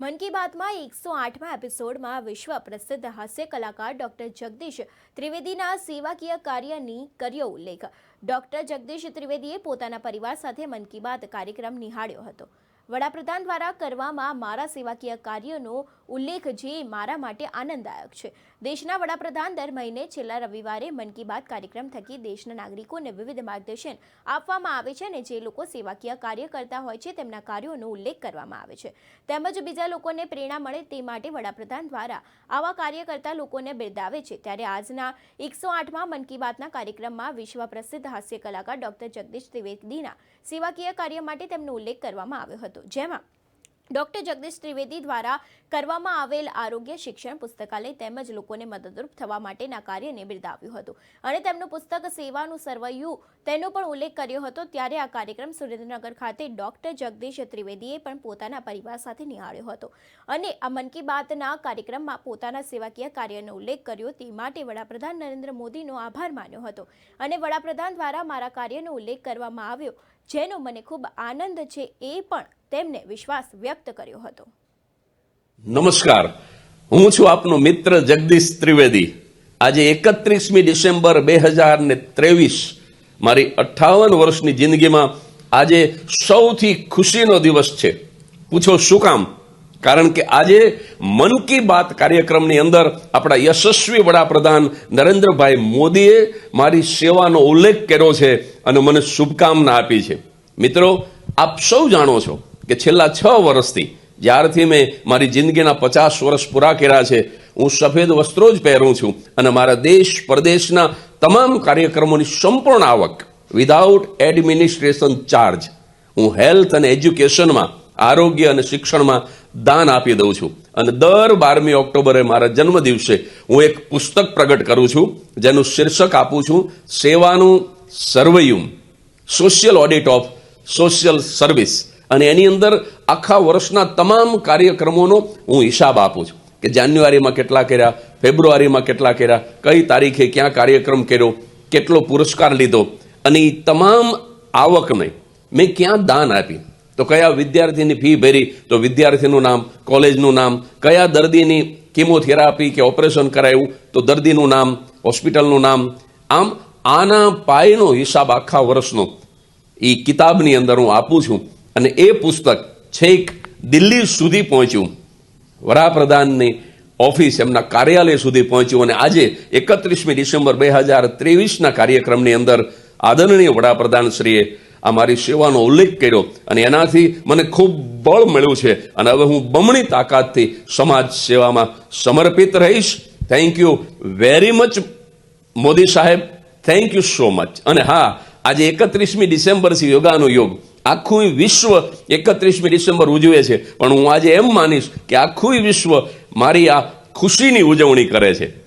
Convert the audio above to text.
મન કી બાતમાં એકસો આઠમા એપિસોડમાં વિશ્વ પ્રસિદ્ધ હાસ્ય કલાકાર ડોક્ટર જગદીશ ત્રિવેદીના સેવાકીય કાર્યની કર્યો ઉલ્લેખ. ડોક્ટર જગદીશ ત્રિવેદીએ પોતાના પરિવાર સાથે મન કી બાત કાર્યક્રમ નિહાળ્યો હતો. વડાપ્રધાન દ્વારા કરવામાં મારા સેવાકીય કાર્યનો ઉલ્લેખ જે મારા માટે આનંદદાયક છે. દેશના વડાપ્રધાન દર મહિને છેલ્લા રવિવારે મન કી બાત કાર્યક્રમ થકી દેશના નાગરિકોને વિવિધ માર્ગદર્શન આપવામાં આવે છે અને જે લોકો સેવાકીય કાર્ય કરતા હોય છે તેમના કાર્યોનો ઉલ્લેખ કરવામાં આવે છે. તેમજ બીજા લોકોને પ્રેરણા મળે તે માટે વડાપ્રધાન દ્વારા આવા કાર્ય કરતા લોકોને બિરદાવે છે. ત્યારે આજના એકસો આઠમાં મન કી બાતના કાર્યક્રમમાં વિશ્વ પ્રસિદ્ધ હાસ્ય કલાકાર ડોક્ટર જગદીશ ત્રિવેદીના સેવાકીય કાર્ય માટે તેમનો ઉલ્લેખ કરવામાં આવ્યો હતો. જેમાં ડોક્ટર જગદીશ ત્રિવેદી દ્વારા કરવામાં આવેલ આરોગ્ય શિક્ષણ પુસ્તકાલય તેમજ લોકોને મદદરૂપ થવા માટેના કાર્યને બિરદાવ્યું હતું. અને તેમનું પુસ્તક સેવાનું સર્વૈયું તેનો પણ ઉલ્લેખ કર્યો હતો. ત્યારે આ કાર્યક્રમ સુરેન્દ્રનગર ખાતે ડોક્ટર જગદીશ ત્રિવેદીએ પણ પોતાના પરિવાર સાથે નિહાળ્યો હતો. અને આ મન કી બાતના કાર્યક્રમમાં પોતાના સેવાકીય કાર્યનો ઉલ્લેખ કર્યો. તે માટે વડાપ્રધાન નરેન્દ્ર મોદીનો આભાર માન્યો હતો. અને વડાપ્રધાન દ્વારા મારા કાર્યનો ઉલ્લેખ કરવામાં આવ્યો જેનો મને ખૂબ આનંદ છે એ પણ તેમને વિશ્વાસ વ્યક્ત કર્યો હતો. નમસ્કાર. હું છું આપનો મિત્ર જગદીશ ત્રિવેદી. આજે એકત્રીસમી ડિસેમ્બર બે હજાર ને ત્રેવીસ, મારી અઠ્ઠાવન વર્ષની જિંદગીમાં આજે સૌથી ખુશીનો દિવસ છે. પૂછો શું કામ? કારણ કે આજે મન કી બાત કાર્યક્રમની અંદર આપણા યશસ્વી વડાપ્રધાન નરેન્દ્રભાઈ મોદીએ મારી સેવાનો ઉલ્લેખ કર્યો છે અને મને શુભકામના આપી છે. મિત્રો, આપ સૌ જાણો છો કે છેલ્લા છ વર્ષથી, જ્યારથી મેં મારી જિંદગીના પચાસ વર્ષ પૂરા કર્યા છે, હું સફેદ વસ્ત્રો જ પહેરું છું અને મારા દેશ પરદેશના તમામ કાર્યક્રમોની સંપૂર્ણ આવક વિધાઉટ એડમિનિસ્ટ્રેશન ચાર્જ હું હેલ્થ અને એજ્યુકેશનમાં આરોગ્ય અને શિક્ષણમાં દાન આપી દઉં છું. અને દર બારમી ઓક્ટોબરે મારા જન્મ દિવસે હું એક પુસ્તક પ્રગટ કરું છું, જેનું શીર્ષક આપું છું, સેવાનું સર્વયુમ social audit of social service અને એની અંદર આખા વર્ષના તમામ કાર્યક્રમોનો હું હિસાબ આપું છું. કે જાન્યુઆરીમાં કેટલા કર્યા, ફેબ્રુઆરીમાં કેટલા કર્યા, કઈ તારીખે ક્યાં કાર્યક્રમ કર્યો, કેટલો પુરસ્કાર લીધો, અને એ તમામ આવકને મેં ક્યાં દાન આપી? તો કયા વિદ્યાર્થીની ફી ભરી? તો વિદ્યાર્થીનું નામ, કોલેજનું નામ, કયા દર્દીની કિમોથેરાપી કે ઓપરેશન કરાયું? તો દર્દીનું નામ, હોસ્પિટલનું નામ. આમ આના પાયનો હિસાબ આખા વર્ષનો. એ કિતાબની અંદર હું આપું છું અને એ પુસ્તક છેક દિલ્હી સુધી પહોંચ્યું. વડાપ્રધાનની ઓફિસ એમના કાર્યાલય સુધી પહોંચ્યું અને આજે એકત્રીસમી ડિસેમ્બર બે હજાર ત્રેવીસના કાર્યક્રમની અંદર આદરણીય વડાપ્રધાનશ્રીએ આ મારી સેવાનો ઉલ્લેખ કર્યો અને એનાથી મને ખૂબ બળ મળ્યું છે. અને હવે હું બમણી તાકાતથી સમાજ સેવામાં સમર્પિત રહીશ. Thank you very much Modi સાહેબ. થેન્ક યુ સો મચ અને હા, આજે એકત્રીસમી ડિસેમ્બર છે યોગાનો યોગ. આખું વિશ્વ એકત્રીસમી ડિસેમ્બર ઉજવે છે. પણ હું આજે એમ માનીશ કે આખું વિશ્વ મારી આ ખુશીની ઉજવણી કરે છે.